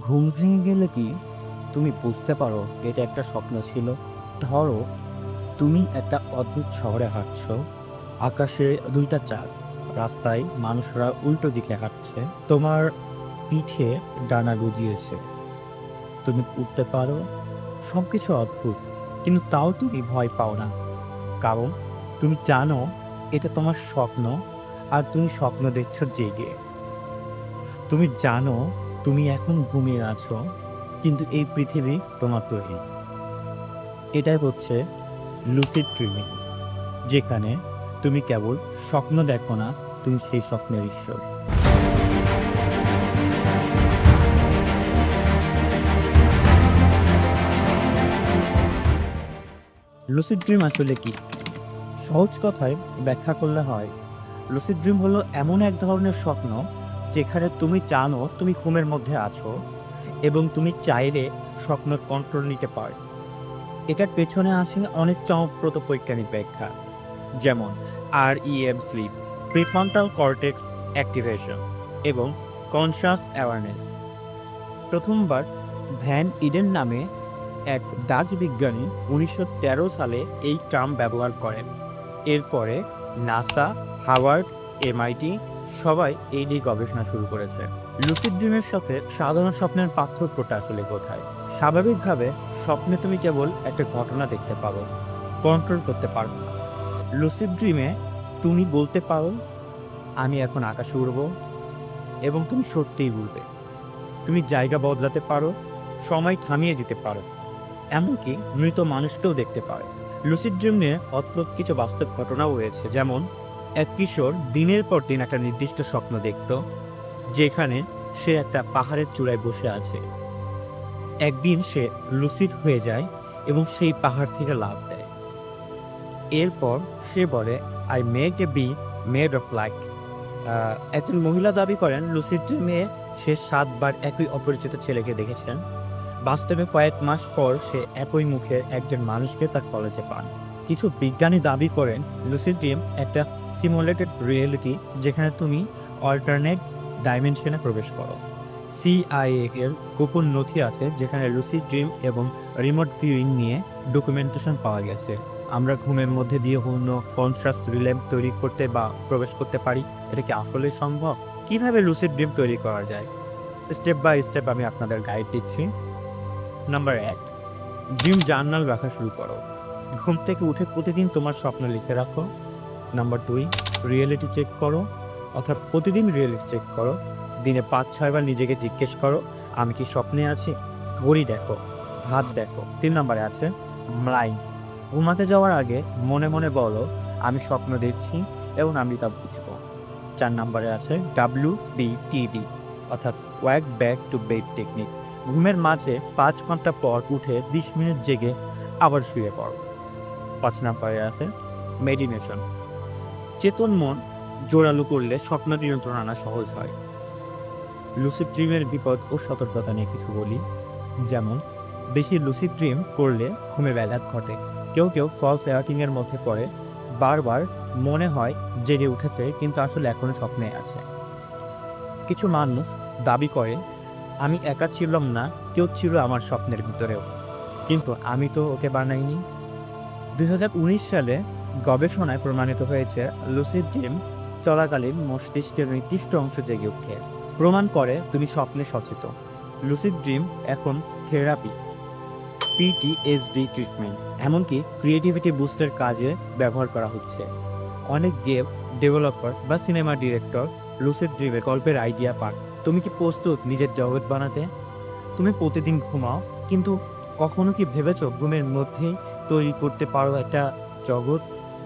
ঘুম ভেঙে গেলে কি তুমি বুঝতে পারো এটা একটা স্বপ্ন ছিল? ধরো, তুমি একটা অদ্ভুত শহরে হাঁটছো। আকাশে দুইটা চাঁদ। রাস্তায় মানুষরা উল্টো দিকে হাঁটছে। তোমার পিঠে ডানা গজিয়েছে। তুমি উঠতে পারো সব কিছু অদ্ভুত, কিন্তু তাও তুমি ভয় পাও না। কারণ তুমি জানো এটা তোমার স্বপ্ন, আর তুমি স্বপ্ন দেখছ জেগে। তুমি জানো তুমি এখন ঘুমিয়ে আছো, কিন্তু এই পৃথিবী তোমার তৈরি। এটাই হচ্ছে লুসিড ড্রিমিং যেখানে তুমি কেবল স্বপ্ন দেখো না, তুমি সেই স্বপ্নের ঈশ্বর। লুসিড ড্রিম আসলে কি? সহজ কথায় ব্যাখ্যা করলে হয় লুসিড ড্রিম হলো এমন এক ধরনের স্বপ্ন যেখানে তুমি জানো তুমি ঘুমের মধ্যে আছো এবং তুমি চাইলে স্বপ্নের কন্ট্রোল নিতে পারো। এটার পেছনে আছে অনেক চমকপ্রদ বৈজ্ঞানিক ব্যাখ্যা, যেমন REM sleep prefrontal cortex activation এবং কনসাস অ্যাওয়ারনেস প্রথমবার ভ্যান ইডেন নামে এক ডাচ বিজ্ঞানী উনিশশো তেরো সালে এই টার্ম ব্যবহার করেন। এরপরে নাসা হাওয়ার্ড এমআইটি সবাই এই নিয়ে গবেষণা শুরু করেছে। লুসিড ড্রিমের সাথে সাধারণ স্বপ্নের পার্থক্যটা আসলে কোথায়? স্বাভাবিকভাবে স্বপ্নে তুমি কেবল একটা ঘটনা দেখতে পারো কন্ট্রোল করতে পারো না। লুসিড ড্রিমে তুমি বলতে পারো, আমি এখন আকাশে উড়ব এবং তুমি সত্যিই উড়বে। তুমি জায়গা বদলাতে পারো, সময় থামিয়ে দিতে পারো। এমনকি মৃত মানুষকেও দেখতে পারো। লুসিড ড্রিম নিয়ে অদ্ভুত কিছু বাস্তব ঘটনাও রয়েছে যেমন এক কিশোর দিনের পর দিন একটা নির্দিষ্ট স্বপ্ন দেখত, যেখানে সে একটা পাহাড়ের চূড়ায় বসে আছে। একদিন সে লুসিড হয়ে যায় এবং সেই পাহাড় থেকে লাভ দেয়। এরপর সে বলে I make a B made of like একজন মহিলা দাবি করেন লুসিড মেয়ে সে সাতবার একই অপরিচিত ছেলেকে দেখেছেন বাস্তবে কয়েক মাস পর সে একই মুখের একজন মানুষকে তার কলেজে পান। কিছু বিজ্ঞানী দাবি করেন লুসিড ড্রিম একটা সিমুলেটেড রিয়েলিটি যেখানে তুমি অল্টারনেট ডাইমেনশনে প্রবেশ করো। সিআইএ এর গোপন নথি আছে যেখানে লুসিড ড্রিম এবং রিমোট ভিউইং নিয়ে ডকুমেন্টেশন পাওয়া গেছে। আমরা ঘুমের মধ্যে দিয়ে অন্য কনট্রাস্ট রিল্যাম্প তৈরি করতে বা প্রবেশ করতে পারি। এটা কি আসলে সম্ভব? কীভাবে লুসিড ড্রিম তৈরি করা যায়? স্টেপ বাই স্টেপ আমি আপনাদের গাইড দিচ্ছি। নাম্বার এক ড্রিম জার্নাল রাখা শুরু করো। ঘুম থেকে উঠে প্রতিদিন তোমার স্বপ্ন লিখে রাখো। নাম্বার দুই রিয়েলিটি চেক করো। অর্থাৎ প্রতিদিন রিয়েলিটি চেক করো। দিনে পাঁচ ছয়বার নিজেকে জিজ্ঞেস করো, আমি কি স্বপ্নে আছি? ঘড়ি দেখো, হাত দেখো। তিন নম্বরে আছে মাইন্ড ঘুমাতে যাওয়ার আগে মনে মনে বলো, আমি স্বপ্ন দেখছি এবং আমি তা বুঝব। চার নম্বরে আছে ডাব্লিউ বি টিভি অর্থাৎ wake back to bed technique ঘুমের মাঝে পাঁচ ঘণ্টা পর উঠে বিশ মিনিট জেগে আবার শুয়ে পড়ো। পাঁচ নম্বরে আছে মেডিটেশন চেতন মন জোরালো করলে স্বপ্ন নিয়ন্ত্রণ আনা সহজ হয়। লুসিড ড্রিমের বিপদ ও সতর্কতা নিয়ে কিছু বলি। যেমন, বেশি লুসিড ড্রিম করলে ঘুমে ব্যাঘাত ঘটে। কেউ কেউ ফলস এর মধ্যে পড়ে। বারবার মনে হয় জেগে উঠেছে, কিন্তু আসলে এখনও স্বপ্নে আছে। কিছু মানুষ দাবি করে, আমি একা ছিলাম না, কেউ ছিল আমার স্বপ্নের ভিতরেও। কিন্তু আমি তো ওকে বানাইনি। দুই হাজার উনিশ সালে গবেষণায় প্রমাণিত হয়েছে লুসিড ড্রিম চলাকালীন মস্তিষ্কের নির্দিষ্ট অংশ জেগে ওঠে প্রমাণ করে তুমি স্বপ্নে সচেতন। লুসিড ড্রিম এখন থেরাপি পিটিএসডি ট্রিটমেন্ট এমনকি ক্রিয়েটিভিটি বুস্টের কাজে ব্যবহার করা হচ্ছে। অনেক গেম ডেভেলপার বা সিনেমা ডিরেক্টর লুসিড ড্রিমে গল্পের আইডিয়া পান। তুমি কি প্রস্তুত নিজের জগৎ বানাতে? তুমি প্রতিদিন ঘুমাও, কিন্তু কখনো কি ভেবেছ ঘুমের মধ্যেই তৈরি করতে পারো একটা জগৎ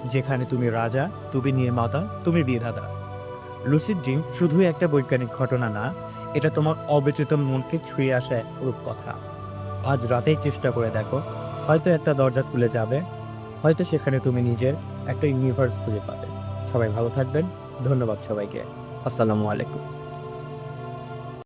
যেখানে তুমি রাজা, তুমি নির্মাতা, তুমি বিধাতা। লুসিড ড্রিম শুধুই একটা বৈজ্ঞানিক ঘটনা না, এটা তোমার অবেচেতন মনকে ছুঁয়ে আসা এক রূপকথা। আজ রাতেই চেষ্টা করে দেখো, হয়তো একটা দরজা খুলে যাবে, হয়তো সেখানে তুমি নিজের একটা ইউনিভার্স খুঁজে পাবে। সবাই ভালো থাকবেন, ধন্যবাদ সবাইকে। আসসালামু আলাইকুম।